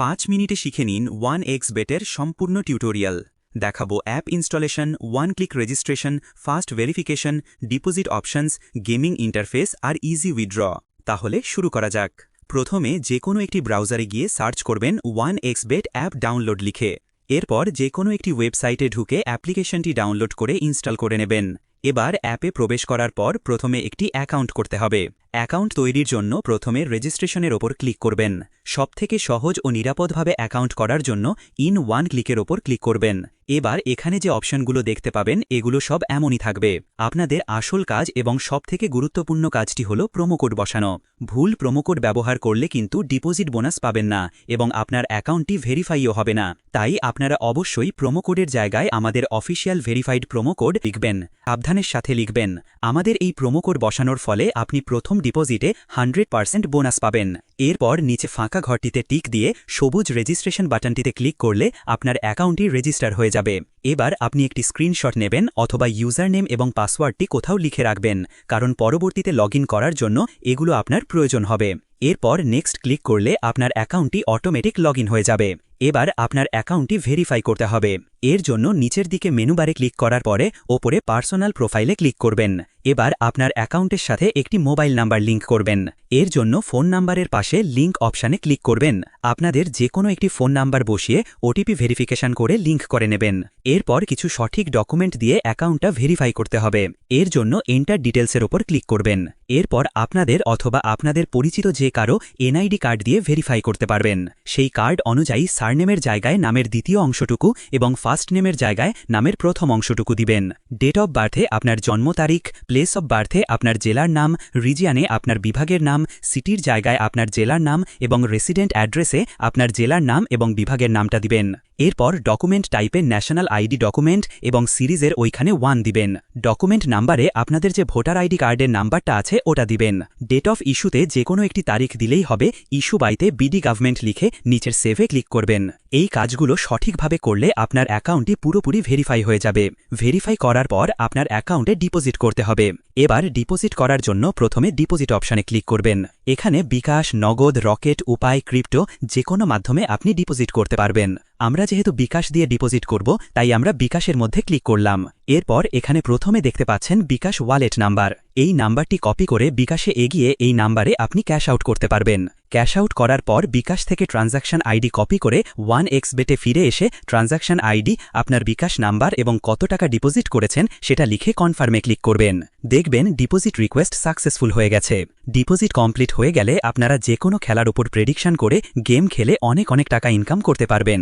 পাঁচ মিনিটে শিখে নিন ওয়ান এক্স বেটের সম্পূর্ণ টিউটোরিয়াল। দেখাবো app installation, one click registration, fast verification, deposit options, gaming interface আর ইজি উইথড্র তাহলে শুরু করা যাক। প্রথমে যে কোনো একটি ব্রাউজারে গিয়ে সার্চ করবেন one X bet app download লিখে। এরপর যে কোনো একটি ওয়েবসাইটে ঢুকে অ্যাপ্লিকেশনটি ডাউনলোড করে ইনস্টল করে নেবেন। এবার অ্যাপে প্রবেশ করার পর প্রথমে একটি অ্যাকাউন্ট করতে হবে। অ্যাকাউন্ট তৈরির জন্য প্রথমে রেজিস্ট্রেশনের ওপর ক্লিক করবেন। সবথেকে সহজ ও নিরাপদভাবে অ্যাকাউন্ট করার জন্য ইন ওয়ান ক্লিকের ওপর ক্লিক করবেন। এবার এখানে যে অপশনগুলো দেখতে পাবেন, এগুলো সব এমনই থাকবে। আপনাদের আসল কাজ এবং সবথেকে গুরুত্বপূর্ণ কাজটি হল প্রোমোকোড বসানো। ভুল প্রোমোকোড ব্যবহার করলে কিন্তু ডিপোজিট বোনাস পাবেন না এবং আপনার অ্যাকাউন্টটি ভেরিফাইও হবে না। তাই আপনারা অবশ্যই প্রোমোকোডের জায়গায় আমাদের অফিসিয়াল ভেরিফাইড প্রোমোকোড লিখবেন। সাবধানের সাথে লিখবেন। আমাদের এই প্রোমোকোড বসানোর ফলে আপনি প্রথম ডিপোজিটে হান্ড্রেড বোনাস পাবেন। এরপর নিচে ফাঁকা ঘরটিতে টিক দিয়ে সবুজ রেজিস্ট্রেশন বাটনটিতে ক্লিক করলে আপনার অ্যাকাউন্টটি রেজিস্টার হয়ে যাবে। এবার আপনি একটি স্ক্রিনশট নেবেন অথবা ইউজার নেম এবং পাসওয়ার্ডটি কোথাও লিখে রাখবেন, কারণ পরবর্তীতে লগ করার জন্য এগুলো আপনার প্রয়োজন হবে। এরপর নেক্সট ক্লিক করলে আপনার অ্যাকাউন্টটি অটোমেটিক লগ হয়ে যাবে। এবার আপনার অ্যাকাউন্টটি ভেরিফাই করতে হবে। এর জন্য নিচের দিকে মেনুবারে ক্লিক করার পরে ওপরে পার্সোনাল প্রোফাইলে ক্লিক করবেন। এবার আপনার অ্যাকাউন্টের সাথে একটি মোবাইল নাম্বার লিঙ্ক করবেন। এর জন্য ফোন নাম্বারের পাশে লিঙ্ক অপশানে ক্লিক করবেন। আপনাদের যে কোনো একটি ফোন নাম্বার বসিয়ে ওটিপি ভেরিফিকেশন করে লিঙ্ক করে নেবেন। এরপর কিছু সঠিক ডকুমেন্ট দিয়ে অ্যাকাউন্টটা ভেরিফাই করতে হবে। এর জন্য এন্টার ডিটেলসের ওপর ক্লিক করবেন। এরপর আপনাদের অথবা আপনাদের পরিচিত যে কারও এনআইডি কার্ড দিয়ে ভেরিফাই করতে পারবেন। সেই কার্ড অনুযায়ী সারনেমের জায়গায় নামের দ্বিতীয় অংশটুকু এবং ফার্স্ট নেমের জায়গায় নামের প্রথম অংশটুকু দিবেন। ডেট অব বার্থে আপনার জন্ম তারিখ প্লেস অব বার্থে আপনার জেলার নাম রিজিয়ানে আপনার বিভাগের নাম সিটির জায়গায় আপনার জেলার নাম এবং রেসিডেন্ট অ্যাড্রেসে আপনার জেলার নাম এবং বিভাগের নামটা দিবেন। এরপর ডকুমেন্ট টাইপে ন্যাশনাল আইডি ডকুমেন্ট এবং সিরিজের ওইখানে ওয়ান দিবেন। ডকুমেন্ট নাম্বারে আপনাদের যে ভোটার আইডি কার্ডের নাম্বারটা আছে ওটা দিবেন। ডেট অফ ইস্যুতে যে কোনো একটি তারিখ দিলেই হবে ইস্যু বাইতে বিডি গভর্নমেন্ট লিখে নিচের সেভে ক্লিক করবেন। এই কাজগুলো সঠিকভাবে করলে আপনার অ্যাকাউন্টটি পুরোপুরি ভেরিফাই হয়ে যাবে। ভেরিফাই করার পর আপনার অ্যাকাউন্টে ডিপোজিট করতে হবে। এবার ডিপোজিট করার জন্য প্রথমে ডিপোজিট অপশানে ক্লিক করবেন। এখানে বিকাশ, নগদ, রকেট, উপায়, ক্রিপ্টো যে কোনো মাধ্যমে আপনি ডিপোজিট করতে পারবেন। আমরা যেহেতু বিকাশ দিয়ে ডিপোজিট করব, তাই আমরা বিকাশের মধ্যে ক্লিক করলাম। এরপর এখানে প্রথমে দেখতে পাচ্ছেন বিকাশ ওয়ালেট নাম্বার। এই নাম্বারটি কপি করে বিকাশে এগিয়ে এই নাম্বারে আপনি ক্যাশ আউট করতে পারবেন। ক্যাশ আউট করার পর বিকাশ থেকে ট্রানজাকশন আইডি কপি করে ওয়ান এক্স বেটে ফিরে এসে ট্রানজাকশন আইডি, আপনার বিকাশ নাম্বার এবং কত টাকা ডিপোজিট করেছেন সেটা লিখে কনফার্মে ক্লিক করবেন। দেখবেন ডিপোজিট রিকোয়েস্ট সাকসেসফুল হয়ে গেছে। ডিপোজিট কমপ্লিট হয়ে গেলে আপনারা যে কোনো খেলার উপর প্রেডিকশন করে গেম খেলে অনেক অনেক টাকা ইনকাম করতে পারবেন।